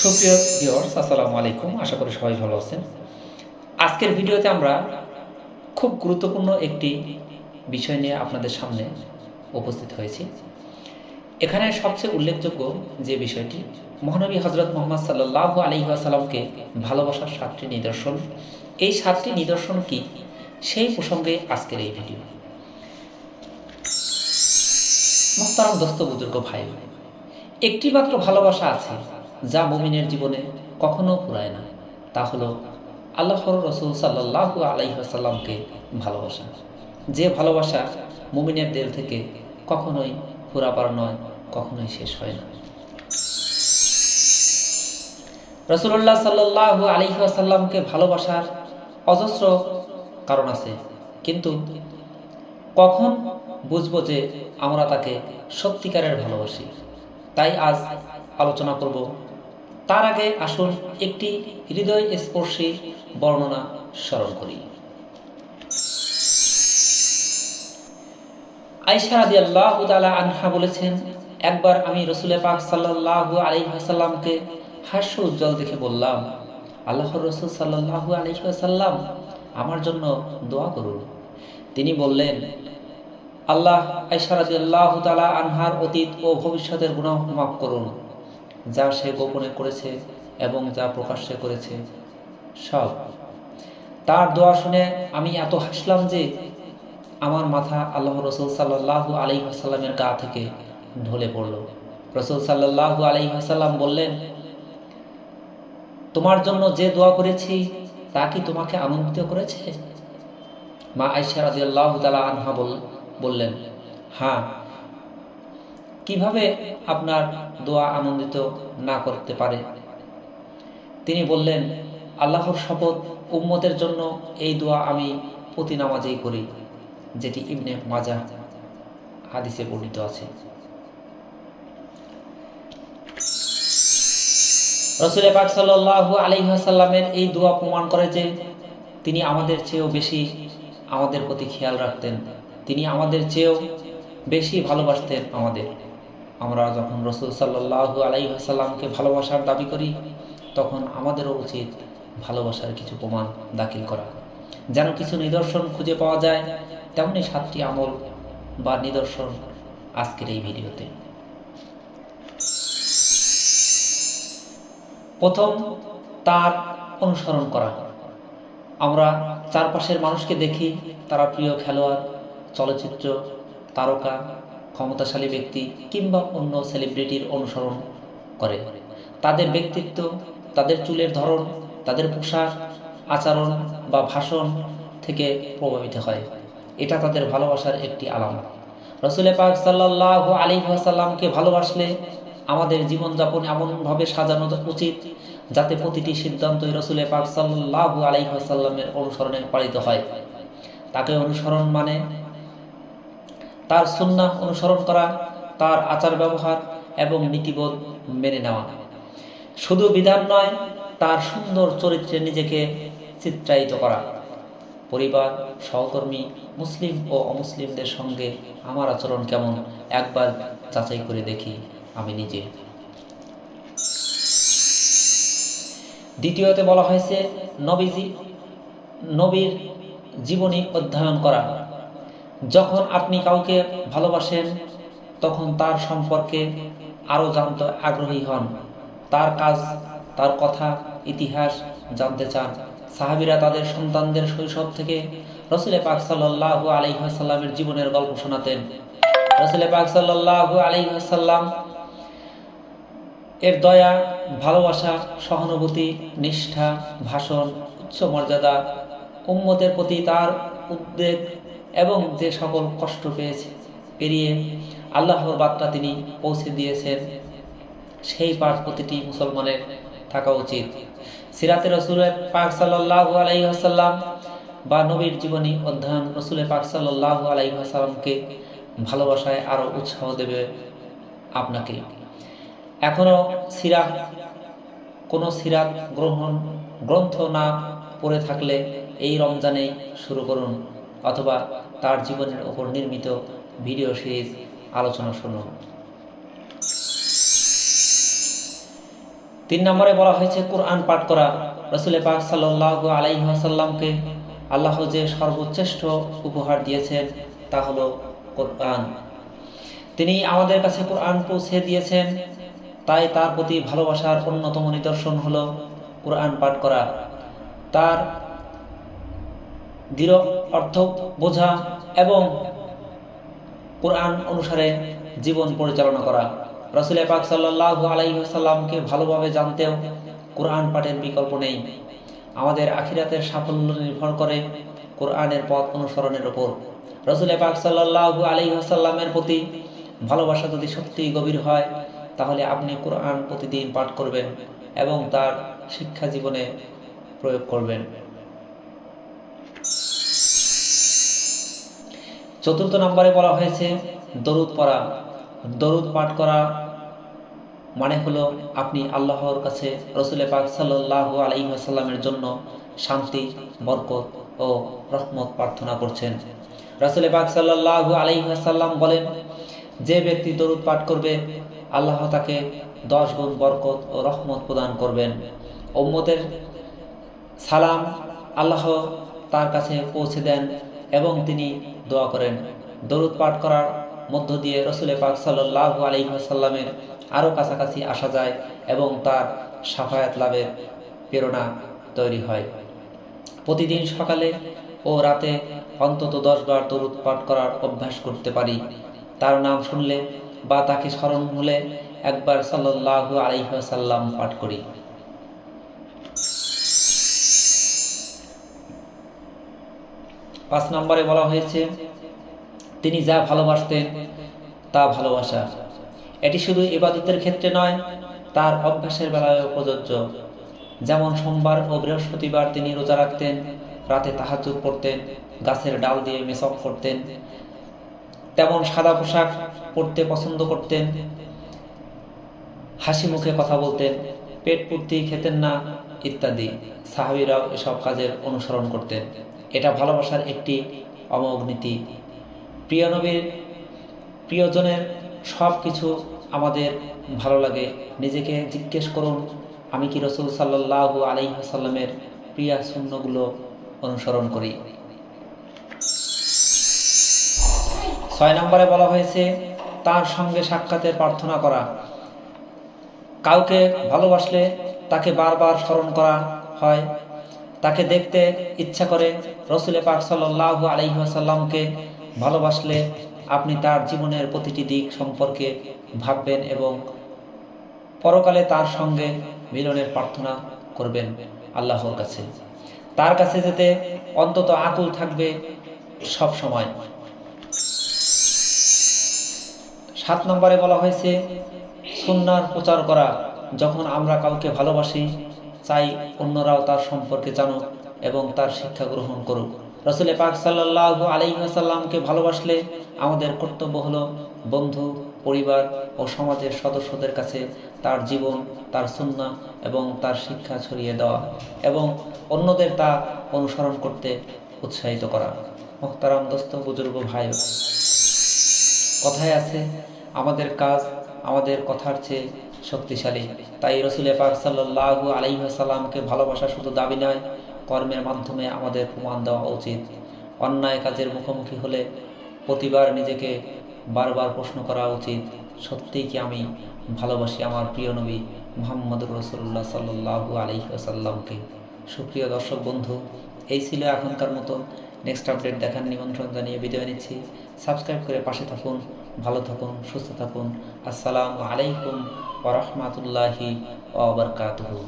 সুপ্রিয় ভিউয়ার্স, আসসালামু আলাইকুম। আশা করি সবাই ভালো আছেন। আজকের ভিডিওতে আমরা খুব গুরুত্বপূর্ণ একটি বিষয় নিয়ে আপনাদের সামনে উপস্থিত হয়েছি। এখানে সবচেয়ে উল্লেখযোগ্য যে বিষয়টি, মহানবী হজরত মোহাম্মদ সাল্লাহ আলহিহাসাল্লামকে ভালোবাসার সাতটি নিদর্শন। এই সাতটি নিদর্শন কি? সেই প্রসঙ্গে আজকের এই ভিডিও। মোহতারাম দোস্ত বুজুর্গ ভাই একটি মাত্র ভালোবাসা আছে যা মুমিনের জীবনে কখনো ফুরায় না, তা হলো আল্লাহর রসুল সাল্লাহ আলাইসাল্লামকে ভালোবাসা। যে ভালোবাসা মুমিনের দিল থেকে কখনোই ফুরাবার নয়, কখনোই শেষ হয় না। রসুল্লাহ সাল্লাহ আলিহাসাল্লামকে ভালোবাসার অজস্র কারণ আছে, কিন্তু কখন বুঝব যে আমরা তাকে সত্যিকারের ভালোবাসি? তাই আজ আলোচনা করব তার আগে আসুন একটি হৃদয় স্পর্শী বর্ণনা স্মরণ করি। আইসা রাদি আল্লাহ আনহা বলেছেন, একবার আমি রসুলে পাক সাল্লাহ আলহাসাল্লামকে হাস্য উজ্জ্বল দেখে বললাম, আল্লাহর রসুল সাল্লাহু আলহাসাল্লাম আমার জন্য দোয়া করুন। তিনি বললেন, আল্লাহ আইসারাদি আল্লাহ তালা আনহার অতীত ও ভবিষ্যতের গুণাহ মাফ করুন। যা সে গোপনে করেছে এবং যা প্রকাশ্যে করেছে, সব। তার দোয়া শুনে আমি এত হাসলাম যে আমার মাথা আল্লাহ রসুল সাল্লাহ আলি আসাল্লামের গা থেকে ঢলে পড়ল। রসুল সাল্লাহ আলি আসাল্লাম বললেন, তোমার জন্য যে দোয়া করেছি, তা কি তোমাকে আনন্দিত করেছে? মা আইসা আল্লাহ তালা আনহা বললেন হ্যাঁ কীভাবে আপনার দোয়া আনন্দিত না করতে পারে? তিনি বললেন, আল্লাহর শপথ উম্মতের জন্য এই দোয়া আমি প্রতি নামাজেই করি, যেটি ইবনে মাজা হাদিসে বর্ণিত আছে। রসুল পাক সাল্লাহ আলিহাসাল্লামের এই দোয়া প্রমাণ করে যে তিনি আমাদের চেয়েও বেশি আমাদের প্রতি খেয়াল রাখতেন, তিনি আমাদের চেয়েও বেশি ভালোবাসতেন আমাদের। আমরা যখন রসুল সাল্লাহু আলাইসাল্লামকে ভালোবাসার দাবি করি, তখন আমাদেরও উচিত ভালোবাসার কিছু প্রমাণ দাখিল করা। যেন কিছু নিদর্শন খুঁজে পাওয়া যায়, তেমনি সাতটি আমল বা নিদর্শন আজকের এই ভিডিওতে। প্রথম, তার অনুসরণ করা। আমরা চারপাশের মানুষকে দেখি, তারা প্রিয় খেলোয়াড়, চলচ্চিত্র, তারকা ক্ষমতাশালী ব্যক্তি কিংবা অন্য সেলিব্রিটির অনুসরণ করে। তাদের ব্যক্তিত্ব, তাদের চুলের ধরন, তাদের পোশাক, আচরণ বা ভাষণ থেকে প্রভাবিত হয়। এটা তাদের ভালোবাসার একটি আলামত। রসুল পাক সাল্লাহ আলী সাল্লামকে ভালোবাসলে আমাদের জীবনযাপন এমনভাবে সাজানো উচিত যাতে প্রতিটি সিদ্ধান্তই রসুল পাক সাল্লাহ আলী সাল্লামের অনুসরণে পালিত হয়। তাকে অনুসরণ মানে তার সুন্না অনুসরণ করা, তার আচার ব্যবহার এবং নীতিবোধ মেনে নেওয়া। শুধু বিধান নয়, তার সুন্দর চরিত্রে নিজেকে চিত্রায়িত করা। পরিবার, সহকর্মী, মুসলিম ও অমুসলিমদের সঙ্গে আমার আচরণ কেমন, একবার যাচাই করে দেখি আমি নিজে। দ্বিতীয়তে বলা হয়েছে, নবীজি, নবীর জীবনী অধ্যয়ন করা। যখন আপনি কাউকে ভালোবাসেন, তখন তার সম্পর্কে আরও জানতে আগ্রহী হন। তার কাজ, তার কথা, ইতিহাস জানতে চান। সাহাবিরা তাদের সন্তানদের শৈশব থেকে রসুলে পাক সাল্লাহ আলিহাসাল্লামের জীবনের গল্প শোনাতেন। রসুলে পাক সাল্লাহ আলিহাসাল্লাম এর দয়া, ভালোবাসা, সহানুভূতি, নিষ্ঠা, ভাষণ, উচ্চ মর্যাদা, উম্মতের প্রতি তার উদ্বেগ এবং যে সকল কষ্ট পেয়েছে, পেরিয়ে আল্লাহর বার্তা তিনি পৌঁছে দিয়েছেন, সেই পাঠ প্রতিটি মুসলমানের থাকা উচিত। সিরাতে রসুলের পাক সাল্লাহ আলাইসাল্লাম বা নবীর জীবনী অধ্যয়ন রসুলের পাক সাল্লাহ আলাইসাল্লামকে ভালোবাসায় আরও উৎসাহ দেবে আপনাকে। এখনও সিরাত কোনো সিরাত গ্রহণ, গ্রন্থ না পড়ে থাকলে এই রমজানে শুরু করুন, অথবা তার জীবনের ওপর নির্মিত ভিডিও সিরিজ আলোচনা শুনুন। তিন নম্বরে বলা হয়েছে, কোরআন পাঠ করা। রসুল পাক সাল্লাহ আলাইসাল্লামকে আল্লাহ যে সর্বোচ্চেষ্ট উপহার দিয়েছেন, তা হলো কোরআন। তিনি আমাদের কাছে কোরআন পৌঁছে দিয়েছেন, তাই তার প্রতি ভালোবাসার অন্যতম নিদর্শন হলো কোরআন পাঠ করা। তার দৃঢ় অর্থ বোঝা এবং কোরআন অনুসারে জীবন পরিচালনা করা। রসুল পাক সাল্লাহ আলাইসাল্লামকে ভালোভাবে জানতেও কোরআন পাঠের বিকল্প নেই। আমাদের আখিরাতের সাফল্য নির্ভর করে কোরআনের পথ অনুসরণের ওপর রসুল পাক সাল্লাহ আলাইসাল্লামের প্রতি ভালোবাসা যদি সত্যিই গভীর হয়, তাহলে আপনি কোরআন প্রতিদিন পাঠ করবেন এবং তার শিক্ষা জীবনে প্রয়োগ করবেন। চতুর্থ নম্বরে বলা হয়েছে, দরুদ পড়া। দরুদ পাঠ করা মানে হলো আপনি আল্লাহর কাছে রসুল পাক সাল্লাহ আলহিহাসাল্লামের জন্য শান্তি, বরকত ও রহমত প্রার্থনা করছেন। রসুল পাক সাল্লাহ আলহিহাসাল্লাম বলেন, যে ব্যক্তি দরুদ পাঠ করবে, আল্লাহ তাকে দশ গুণ বরকত ও রহমত প্রদান করবেন। ওম্মতের সালাম আল্লাহ তার কাছে পৌঁছে দেন এবং তিনি দোয়া করেন। দরুদ পাঠ করার মধ্য দিয়ে রসুল পাক সাল্লাহ আলহিহাসাল্লামের আরও কাছাকাছি আসা যায় এবং তার সাফায়াত লাভের প্রেরণা তৈরি হয়। প্রতিদিন সকালে ও রাতে অন্তত দশবার দরুদ পাঠ করার অভ্যাস করতে পারি। তার নাম শুনলে বা তাকে স্মরণ হলে একবার সাল্লাহ আলহিহাসাল্লাম পাঠ করি। পাঁচ নম্বরে বলা হয়েছে, তিনি যা ভালোবাসতেন তা ভালোবাসা। এটি শুধু ইবাদতের ক্ষেত্রে নয়, তার অভ্যাসের বেলায় প্রযোজ্য। যেমন সোমবার ও বৃহস্পতিবার তিনি রোজা রাখতেন, রাতে তাহাজুদ পড়তেন, গাছের ডাল দিয়ে মেসক করতেন, তেমন সাদা পোশাক পরতে পছন্দ করতেন, হাসি মুখে কথা বলতেন, পেট পূর্তি খেতেন না, ইত্যাদি। সাহাবিরাও এসব কাজের অনুসরণ করতেন। এটা ভালোবাসার একটি অমোঘ নীতি। প্রিয় নবীর প্রিয়জনের সব কিছু আমাদের ভালো লাগে। নিজেকে জিজ্ঞেস করুন, আমি কি রসুল সাল্লাহ আলাইসাল্লামের প্রিয়া শূন্যগুলো অনুসরণ করি? ছয় নম্বরে বলা হয়েছে, তার সঙ্গে সাক্ষাতের প্রার্থনা করা। কাউকে ভালোবাসলে তাকে বারবার স্মরণ করা হয়, তাকে দেখতে ইচ্ছা করে রসুলে পাক সাল্লাহ আলহিহাসাল্লামকে ভালোবাসলে আপনি তার জীবনের প্রতিটি দিক সম্পর্কে ভাববেন এবং পরকালে তার সঙ্গে মিলনের প্রার্থনা করবেন আল্লাহর কাছে। তার কাছে যেতে অন্তত আকুল থাকবে সব সময়। সাত নম্বরে বলা হয়েছে, সুন্নার প্রচার করা। যখন আমরা কাউকে ভালোবাসি, চাই অন্যরাও তার সম্পর্কে জানুক। এবং তার শিক্ষা গ্রহণ করুক। রসুল পাক সাল্লাহ আলিহাসাল্লামকে ভালোবাসলে আমাদের কর্তব্য হলো বন্ধু, পরিবার ও সমাজের সদস্যদের কাছে তার জীবন, তার সুন্না এবং তার শিক্ষা ছড়িয়ে দেওয়া এবং অন্যদের তা অনুসরণ করতে উৎসাহিত করা। মোখতারাম দোস্ত, বুজুর্গ ভাই, কথায় আছে, আমাদের কাজ আমাদের কথার চেয়ে শক্তিশালী। তাই রসুল পাক সাল্লাহ আলাইসাল্লামকে ভালোবাসা শুধু দাবি নয় কর্মের মাধ্যমে আমাদের প্রমাণ দেওয়া উচিত। অন্যায় কাজের মুখোমুখি হলে প্রতিবার নিজেকে বারবার প্রশ্ন করা উচিত, সত্যিই কি আমি ভালোবাসি আমার প্রিয় নবী মোহাম্মদুর রসুল্লাহ সাল্লাহ আলহিহাসাল্লামকে সুপ্রিয় দর্শক বন্ধু, এই ছিল এখনকার মতো। নেক্সট আপডেট দেখার নিমন্ত্রণ জানিয়ে বিদায় নিচ্ছি। সাবস্ক্রাইব করে পাশে থাকুন, ভালো থাকুন, সুস্থ থাকুন। আসসালামু আলাইকুম ওরহমতুল্লাহি ওবরকাতহু